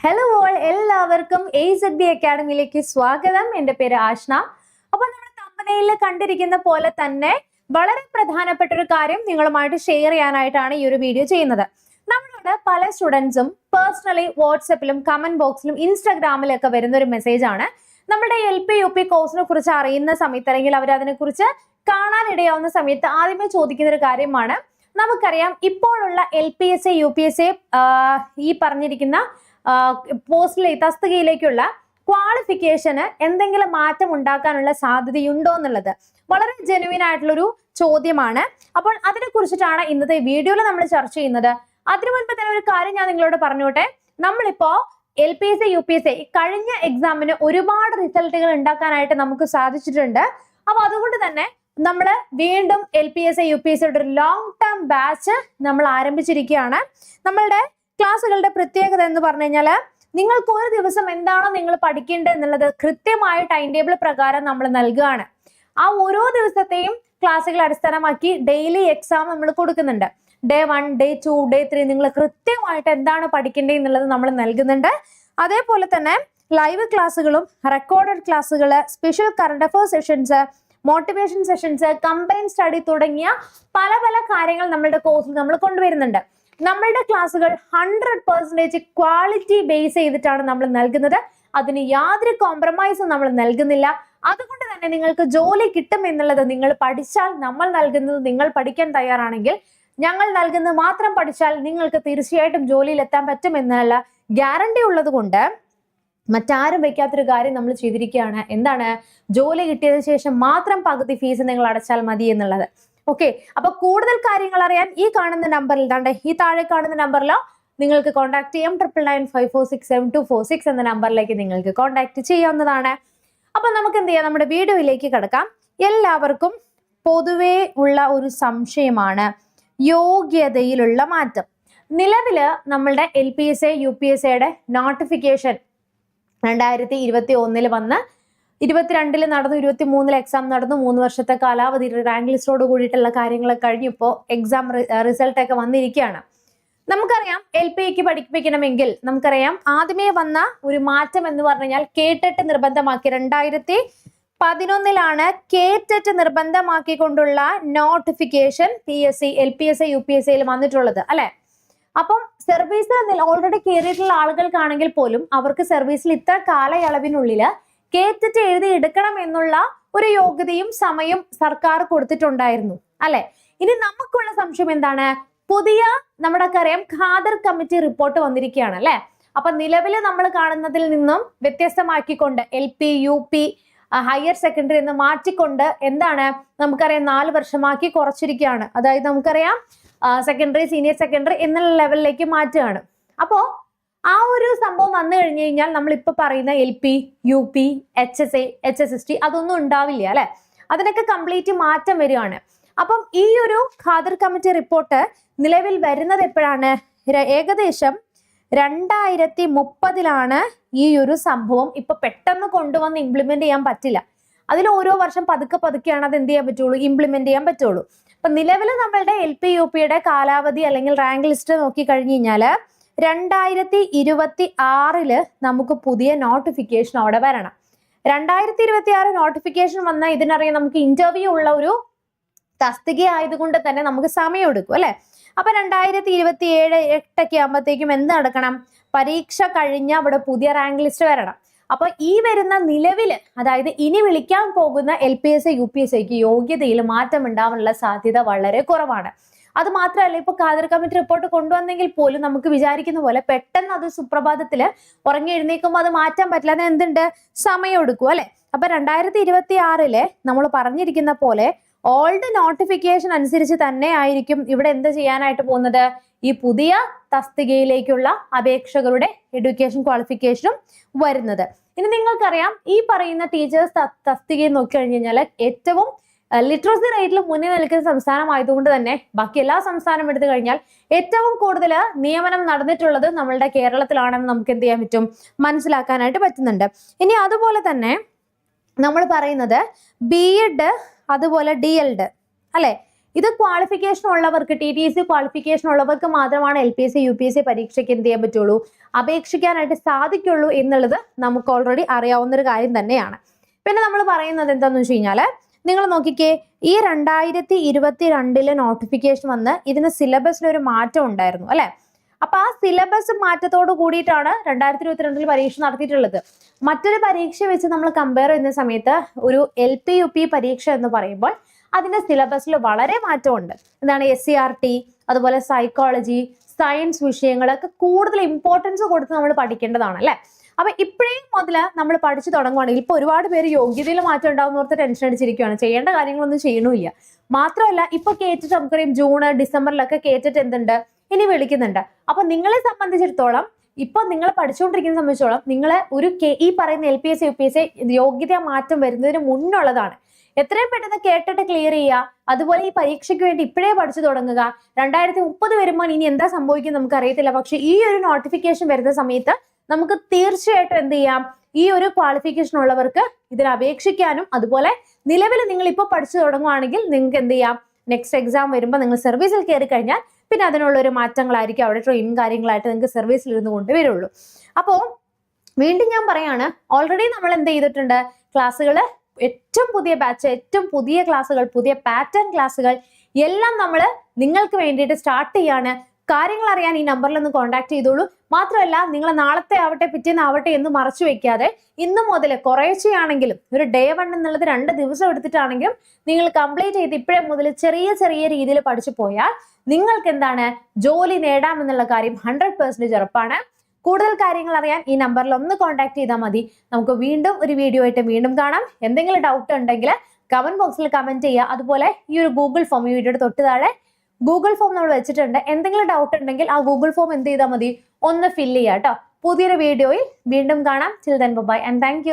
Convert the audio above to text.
Hello all എല്ലാവർക്കും A Z B അക്കാഡമിയിലേക്ക് സ്വാഗതം. എന്റെ പേര് ആഷ്ന. അപ്പൊ നമ്മൾ കമ്പനിയിൽ കണ്ടിരിക്കുന്ന പോലെ തന്നെ വളരെ പ്രധാനപ്പെട്ട ഒരു കാര്യം നിങ്ങളുമായിട്ട് ഷെയർ ചെയ്യാനായിട്ടാണ് ഈ ഒരു വീഡിയോ ചെയ്യുന്നത്. നമ്മളോട് പല സ്റ്റുഡൻസും പേഴ്സണലി വാട്സപ്പിലും കമന്റ് ബോക്സിലും ഇൻസ്റ്റാഗ്രാമിലൊക്കെ വരുന്ന ഒരു മെസ്സേജ് ആണ്. നമ്മുടെ എൽ പി യു പി കോഴ്സിനെ കുറിച്ച് അറിയുന്ന സമയത്ത് അല്ലെങ്കിൽ അതിനെക്കുറിച്ച് കാണാനിടയാവുന്ന സമയത്ത് ആദ്യമേ ചോദിക്കുന്ന ഒരു കാര്യമാണ്. നമുക്കറിയാം ഇപ്പോഴുള്ള L P S A U P S A ഈ പറഞ്ഞിരിക്കുന്ന പോസ്റ്റിലെ തസ്തികയിലേക്കുള്ള ക്വാളിഫിക്കേഷന് എന്തെങ്കിലും മാറ്റം ഉണ്ടാക്കാനുള്ള സാധ്യതയുണ്ടോ എന്നുള്ളത്? വളരെ ജെനുവിൻ ആയിട്ടുള്ളൊരു ചോദ്യമാണ്. അപ്പോൾ അതിനെ കുറിച്ചിട്ടാണ് ഇന്നത്തെ വീഡിയോയിൽ നമ്മൾ ചർച്ച ചെയ്യുന്നത്. അതിനു മുൻപ് തന്നെ ഒരു കാര്യം ഞാൻ നിങ്ങളോട് പറഞ്ഞോട്ടെ. നമ്മളിപ്പോ L P S U P S A കഴിഞ്ഞ എക്സാമിന് ഒരുപാട് റിസൾട്ടുകൾ ഉണ്ടാക്കാനായിട്ട് നമുക്ക് സാധിച്ചിട്ടുണ്ട്. അപ്പൊ അതുകൊണ്ട് തന്നെ നമ്മൾ വീണ്ടും L P S U P S ഒരു ലോങ് ടേം ബാച്ച് നമ്മൾ ആരംഭിച്ചിരിക്കുകയാണ്. നമ്മളുടെ ക്ലാസ്സുകളുടെ പ്രത്യേകത എന്ന് പറഞ്ഞു നിങ്ങൾക്ക് ഒരു ദിവസം എന്താണോ നിങ്ങൾ പഠിക്കേണ്ടത് എന്നുള്ളത് കൃത്യമായ ടൈം ടേബിൾ പ്രകാരം നമ്മൾ നൽകുകയാണ്. ആ ഓരോ ദിവസത്തെയും ക്ലാസ്സുകൾ അടിസ്ഥാനമാക്കി ഡെയിലി എക്സാം നമ്മൾ കൊടുക്കുന്നുണ്ട്. Day one day two day three നിങ്ങൾ കൃത്യമായിട്ട് എന്താണ് പഠിക്കേണ്ടത് എന്നുള്ളത് നമ്മൾ നൽകുന്നുണ്ട്. അതേപോലെ തന്നെ ലൈവ് ക്ലാസ്സുകളും റെക്കോർഡഡ് ക്ലാസ്സുകൾ special current affair sessions motivation sessions combine study തുടങ്ങിയ പല പല കാര്യങ്ങൾ നമ്മളുടെ കോഴ്സിൽ നമ്മൾ കൊണ്ടുവരുന്നുണ്ട്. നമ്മളുടെ ക്ലാസ്സുകൾ ഹൺഡ്രഡ് പെർസെന്റേജ് ക്വാളിറ്റി ബേസ് ചെയ്തിട്ടാണ് നമ്മൾ നൽകുന്നത്. അതിന് യാതൊരു കോംപ്രമൈസും നമ്മൾ നൽകുന്നില്ല. അതുകൊണ്ട് തന്നെ നിങ്ങൾക്ക് ജോലി കിട്ടും എന്നുള്ളത് നിങ്ങൾ പഠിച്ചാൽ നമ്മൾ നൽകുന്നത് നിങ്ങൾ പഠിക്കാൻ തയ്യാറാണെങ്കിൽ ഞങ്ങൾ നൽകുന്നത് മാത്രം പഠിച്ചാൽ നിങ്ങൾക്ക് തീർച്ചയായിട്ടും ജോലിയിൽ എത്താൻ പറ്റും എന്നുള്ള ഗ്യാരണ്ടി ഉള്ളത് കൊണ്ട് മറ്റാരും വെക്കാത്തൊരു കാര്യം നമ്മൾ ചെയ്തിരിക്കുകയാണ്. എന്താണ്? ജോലി കിട്ടിയതിനു ശേഷം മാത്രം പകുതി ഫീസ് നിങ്ങൾ അടച്ചാൽ മതി എന്നുള്ളത്. ഓക്കെ അപ്പൊ കൂടുതൽ കാര്യങ്ങൾ അറിയാൻ ഈ കാണുന്ന നമ്പറിൽ താണ്ടെ ഈ താഴെ കാണുന്ന നമ്പറിലോ നിങ്ങൾക്ക് കോൺടാക്ട് ചെയ്യാം. Triple nine five four six seven two four six എന്ന നമ്പറിലേക്ക് നിങ്ങൾക്ക് കോൺടാക്ട് ചെയ്യാവുന്നതാണ്. അപ്പൊ നമുക്ക് എന്ത് ചെയ്യാം? നമ്മുടെ വീഡിയോയിലേക്ക് കിടക്കാം. എല്ലാവർക്കും പൊതുവേ ഉള്ള ഒരു സംശയമാണ്. യോഗ്യതയിലുള്ള മാറ്റം. നിലവിൽ നമ്മളുടെ L P S A U P S എയുടെ നോട്ടിഫിക്കേഷൻ രണ്ടായിരത്തി ഇരുപത്തി ഒന്നിൽ വന്ന് ഇരുപത്തിരണ്ടിൽ നടന്നു ഇരുപത്തി മൂന്നിൽ എക്സാം നടന്നു മൂന്ന് വർഷത്തെ കാലാവധി റാങ്ക് ലിസ്റ്റോട് കൂടിയിട്ടുള്ള കാര്യങ്ങളൊക്കെ കഴിഞ്ഞപ്പോൾ എക്സാം റിസൾട്ട് ഒക്കെ വന്നിരിക്കുകയാണ്. നമുക്കറിയാം എൽ പി ക്ക് പഠിപ്പിക്കണമെങ്കിൽ നമുക്കറിയാം ആദ്യമേ വന്ന ഒരു മാറ്റം എന്ന് പറഞ്ഞു കേട്ടിട്ട് നിർബന്ധമാക്കി രണ്ടായിരത്തി പതിനൊന്നിലാണ് കേറ്ററ്റ് നിർബന്ധമാക്കിക്കൊണ്ടുള്ള notification P S C L P S A U P S സിയിൽ വന്നിട്ടുള്ളത് അല്ലെ? അപ്പം സർവീസ് ഓൾറെഡി കയറിയിട്ടുള്ള ആളുകൾക്കാണെങ്കിൽ പോലും അവർക്ക് സർവീസിൽ ഇത്ര കാലയളവിനുള്ളിൽ കേറ്റിട്ട് എഴുതി എടുക്കണം എന്നുള്ള ഒരു യോഗ്യതയും സമയം സർക്കാർ കൊടുത്തിട്ടുണ്ടായിരുന്നു അല്ലെ? ഇനി നമുക്കുള്ള സംശയം എന്താണ്? പുതിയ നമ്മുടെ അറിയാം ഖാദർ കമ്മിറ്റി റിപ്പോർട്ട് വന്നിരിക്കുകയാണ് അല്ലെ? അപ്പൊ നിലവിൽ നമ്മൾ കാണുന്നതിൽ നിന്നും വ്യത്യസ്തമാക്കിക്കൊണ്ട് L P U P higher secondary എന്ന് മാറ്റിക്കൊണ്ട് എന്താണ് നമുക്കറിയാം നാല് വർഷമാക്കി കുറച്ചിരിക്കുകയാണ്. അതായത് നമുക്കറിയാം സെക്കൻഡറി സീനിയർ സെക്കൻഡറി എന്നുള്ള ലെവലിലേക്ക് മാറ്റുകയാണ്. അപ്പോ ആ ഒരു സംഭവം വന്നു കഴിഞ്ഞു കഴിഞ്ഞാൽ നമ്മൾ ഇപ്പൊ പറയുന്ന L P U P H S A H S S T അതൊന്നും ഉണ്ടാവില്ല അല്ലെ? അതിനൊക്കെ കംപ്ലീറ്റ് മാറ്റം വരികയാണ്. അപ്പം ഈ ഒരു ഖാദർ കമ്മിറ്റി റിപ്പോർട്ട് നിലവിൽ വരുന്നത് എപ്പോഴാണ്? ഏകദേശം രണ്ടായിരത്തി മുപ്പതിലാണ് ഈ ഒരു സംഭവം ഇപ്പൊ പെട്ടെന്ന് കൊണ്ടുവന്ന് ഇംപ്ലിമെന്റ് ചെയ്യാൻ പറ്റില്ല. അതിൽ ഓരോ വർഷം പതുക്കെ പതുക്കെയാണ് അത് എന്ത് ചെയ്യാൻ പറ്റുള്ളൂ? ഇംപ്ലിമെന്റ് ചെയ്യാൻ പറ്റുള്ളൂ. അപ്പൊ നിലവിൽ നമ്മളുടെ എൽ പി യു പിയുടെ കാലാവധി അല്ലെങ്കിൽ റാങ്ക് ലിസ്റ്റ് നോക്കി കഴിഞ്ഞു കഴിഞ്ഞാൽ രണ്ടായിരത്തി ഇരുപത്തി ആറിൽ നമുക്ക് പുതിയ നോട്ടിഫിക്കേഷൻ അവിടെ വരണം. രണ്ടായിരത്തി ഇരുപത്തി ആറ് നോട്ടിഫിക്കേഷൻ വന്ന ഇതിനറിയാം നമുക്ക് ഇന്റർവ്യൂ ഉള്ള ഒരു തസ്തിക ആയതുകൊണ്ട് തന്നെ നമുക്ക് സമയം എടുക്കും അല്ലെ? അപ്പൊ രണ്ടായിരത്തി ഇരുപത്തി ഏഴ് എട്ടൊക്കെ ആകുമ്പോഴത്തേക്കും എന്ത് നടക്കണം? പരീക്ഷ കഴിഞ്ഞ അവിടെ പുതിയ റാങ്ക് ലിസ്റ്റ് വരണം. അപ്പൊ ഈ വരുന്ന നിലവിൽ അതായത് ഇനി വിളിക്കാൻ പോകുന്ന L P S U P S സിക്ക് യോഗ്യതയിൽ മാറ്റം ഉണ്ടാവാനുള്ള സാധ്യത വളരെ കുറവാണ്. അത് മാത്രമല്ല ഇപ്പൊ കാതർ കമ്മിറ്റി റിപ്പോർട്ട് കൊണ്ടുവന്നെങ്കിൽ പോലും നമുക്ക് വിചാരിക്കുന്ന പോലെ പെട്ടെന്ന് അത് സുപ്രഭാതത്തിൽ ഉറങ്ങി എഴുന്നേക്കുമ്പോൾ അത് മാറ്റാൻ പറ്റില്ല. അത് എന്തുണ്ട്? സമയം എടുക്കും അല്ലെ? അപ്പൊ രണ്ടായിരത്തി ഇരുപത്തി ആറിലെ നമ്മൾ പറഞ്ഞിരിക്കുന്ന പോലെ ഓൾഡ് നോട്ടിഫിക്കേഷൻ അനുസരിച്ച് തന്നെ ആയിരിക്കും ഇവിടെ എന്ത് ചെയ്യാനായിട്ട് പോകുന്നത്? ഈ പുതിയ തസ്തികയിലേക്കുള്ള അപേക്ഷകരുടെ എഡ്യൂക്കേഷൻ ക്വാളിഫിക്കേഷനും വരുന്നത്. ഇനി നിങ്ങൾക്കറിയാം ഈ പറയുന്ന ടീച്ചേഴ്സ് തസ്തികയിൽ നോക്കി കഴിഞ്ഞു കഴിഞ്ഞാൽ ഏറ്റവും ലിറ്ററസി റേറ്റിൽ മുന്നിൽ നിൽക്കുന്ന സംസ്ഥാനം ആയതുകൊണ്ട് തന്നെ ബാക്കി എല്ലാ സംസ്ഥാനം എടുത്തു കഴിഞ്ഞാൽ ഏറ്റവും കൂടുതൽ നിയമനം നടന്നിട്ടുള്ളത് നമ്മളുടെ കേരളത്തിലാണെന്ന് നമുക്ക് എന്ത് ചെയ്യാൻ പറ്റും? മനസ്സിലാക്കാനായിട്ട് പറ്റുന്നുണ്ട്. ഇനി അതുപോലെ തന്നെ നമ്മൾ പറയുന്നത് ബി എഡ് അതുപോലെ ഡി എൽഡ് അല്ലെ? ഇത് ക്വാളിഫിക്കേഷൻ ഉള്ളവർക്ക് ടി ടി സി ക്വാളിഫിക്കേഷൻ ഉള്ളവർക്ക് മാത്രമാണ് L P S C U P S C പരീക്ഷയ്ക്ക് എന്ത് ചെയ്യാൻ പറ്റുള്ളൂ? അപേക്ഷിക്കാനായിട്ട് സാധിക്കുള്ളൂ എന്നുള്ളത് നമുക്ക് ഓൾറെഡി അറിയാവുന്ന ഒരു കാര്യം തന്നെയാണ്. പിന്നെ നമ്മൾ പറയുന്നത് എന്താണെന്ന് വെച്ച് കഴിഞ്ഞാൽ നിങ്ങൾ നോക്കിക്കേ ഈ രണ്ടായിരത്തി ഇരുപത്തി രണ്ടിലെ നോട്ടിഫിക്കേഷൻ വന്ന് ഇതിന് സിലബസിന് ഒരു മാറ്റം ഉണ്ടായിരുന്നു അല്ലെ? അപ്പൊ ആ സിലബസ് മാറ്റത്തോട് കൂടിയിട്ടാണ് രണ്ടായിരത്തി ഇരുപത്തിരണ്ടിൽ പരീക്ഷ നടത്തിയിട്ടുള്ളത്. മറ്റൊരു പരീക്ഷ വെച്ച് നമ്മൾ കമ്പയർ ചെയ്യുന്ന സമയത്ത് ഒരു എൽ പി യു പി പരീക്ഷ എന്ന് പറയുമ്പോൾ അതിന്റെ സിലബസിൽ വളരെ മാറ്റമുണ്ട്. എന്താണ് എസ് സി ആർ ടി അതുപോലെ സൈക്കോളജി സയൻസ് വിഷയങ്ങളൊക്കെ കൂടുതൽ ഇമ്പോർട്ടൻസ് കൊടുത്ത് നമ്മൾ പഠിക്കേണ്ടതാണ് അല്ലെ? അപ്പൊ ഇപ്പോഴേ മുതൽ നമ്മൾ പഠിച്ചു തുടങ്ങുവാണെങ്കിൽ ഇപ്പൊ ഒരുപാട് പേര് യോഗ്യതയിൽ മാറ്റം ഉണ്ടാവും ഓർത്ത് ടെൻഷൻ അടിച്ചിരിക്കുകയാണ് ചെയ്യേണ്ട കാര്യങ്ങളൊന്നും ചെയ്യണമില്ല. മാത്രമല്ല ഇപ്പൊ കേറ്റിട്ട് നമുക്കറിയാം ജൂൺ ഡിസംബറിലൊക്കെ കേറ്റിട്ട് എന്തുണ്ട്? ഇനി വിളിക്കുന്നുണ്ട്. അപ്പൊ നിങ്ങളെ സംബന്ധിച്ചിടത്തോളം ഇപ്പൊ നിങ്ങൾ പഠിച്ചുകൊണ്ടിരിക്കുന്ന സംബന്ധിച്ചോളം നിങ്ങളെ ഒരു കെ- ഈ പറയുന്ന L P S U P S യോഗ്യത മാറ്റം വരുന്നതിന് മുന്നുള്ളതാണ്. എത്രയും പെട്ടെന്ന് കേട്ടിട്ട് ക്ലിയർ ചെയ്യുക. അതുപോലെ ഈ പരീക്ഷയ്ക്ക് വേണ്ടി ഇപ്പോഴേ പഠിച്ചു തുടങ്ങുക. രണ്ടായിരത്തി മുപ്പത് വരുമ്പോൾ ഇനി എന്താ സംഭവിക്കുന്നത് നമുക്ക് അറിയത്തില്ല പക്ഷെ ഈ ഒരു നോട്ടിഫിക്കേഷൻ വരുന്ന സമയത്ത് നമുക്ക് തീർച്ചയായിട്ടും എന്ത് ചെയ്യാം? ഈ ഒരു ക്വാളിഫിക്കേഷൻ ഉള്ളവർക്ക് ഇതിൽ അപേക്ഷിക്കാനും അതുപോലെ നിലവിൽ നിങ്ങൾ ഇപ്പോൾ പഠിച്ചു തുടങ്ങുവാണെങ്കിൽ നിങ്ങൾക്ക് എന്ത് ചെയ്യാം? നെക്സ്റ്റ് എക്സാം വരുമ്പോൾ നിങ്ങൾ സർവീസിൽ കയറി കഴിഞ്ഞാൽ പിന്നെ അതിനുള്ള ഒരു മാറ്റങ്ങളായിരിക്കും അവിടെ ട്രെയിനിങ് കാര്യങ്ങളായിട്ട് നിങ്ങൾക്ക് സർവീസിൽ ഇരുന്ന് കൊണ്ടുവരുള്ളൂ അപ്പോൾ വീണ്ടും ഞാൻ പറയാണ് ഓൾറെഡി നമ്മൾ എന്ത് ചെയ്തിട്ടുണ്ട്? ക്ലാസ്സുകൾ ഏറ്റവും പുതിയ ബാച്ച് ഏറ്റവും പുതിയ ക്ലാസ്സുകൾ പുതിയ പാറ്റേൺ ക്ലാസ്സുകൾ എല്ലാം നമ്മൾ നിങ്ങൾക്ക് വേണ്ടിയിട്ട് സ്റ്റാർട്ട് ചെയ്യാണ്. കാര്യങ്ങൾ അറിയാൻ ഈ നമ്പറിൽ ഒന്ന് കോൺടാക്ട് ചെയ്തോളൂ. മാത്രമല്ല നിങ്ങൾ നാളത്തെ ആവട്ടെ പിറ്റേന്ന് ആവട്ടെ എന്ന് മറച്ചു വെക്കാതെ ഇന്ന് മുതൽ കുറേശ്ശെയാണെങ്കിലും ഒരു ഡേ വൺ എന്നുള്ളത് രണ്ട് ദിവസം എടുത്തിട്ടാണെങ്കിലും നിങ്ങൾ കംപ്ലീറ്റ് ചെയ്ത് ഇപ്പോഴേ മുതൽ ചെറിയ ചെറിയ രീതിയിൽ പഠിച്ചു പോയാൽ നിങ്ങൾക്ക് എന്താണ് ജോലി നേടാമെന്നുള്ള കാര്യം ഹൺഡ്രഡ് പെർസെന്റേജ് ഉറപ്പാണ്. കൂടുതൽ കാര്യങ്ങൾ അറിയാൻ ഈ നമ്പറിൽ ഒന്ന് കോൺടാക്ട് ചെയ്താൽ മതി. നമുക്ക് വീണ്ടും ഒരു വീഡിയോ ആയിട്ട് വീണ്ടും കാണാം. എന്തെങ്കിലും ഡൗട്ട് ഉണ്ടെങ്കിൽ കമന്റ് ബോക്സിൽ കമന്റ് ചെയ്യുക. അതുപോലെ ഈ ഒരു ഗൂഗിൾ ഫോം വീഡിയോയുടെ തൊട്ട് താഴെ ഗൂഗിൾ ഫോം നമ്മൾ വെച്ചിട്ടുണ്ട്. എന്തെങ്കിലും ഡൗട്ട് ഉണ്ടെങ്കിൽ ആ ഗൂഗിൾ ഫോം എന്ത് ചെയ്താൽ മതി? ഒന്ന് ഫില്ല് ചെയ്യാം കേട്ടോ പുതിയൊരു വീഡിയോയിൽ വീണ്ടും കാണാം. Till then bye and thank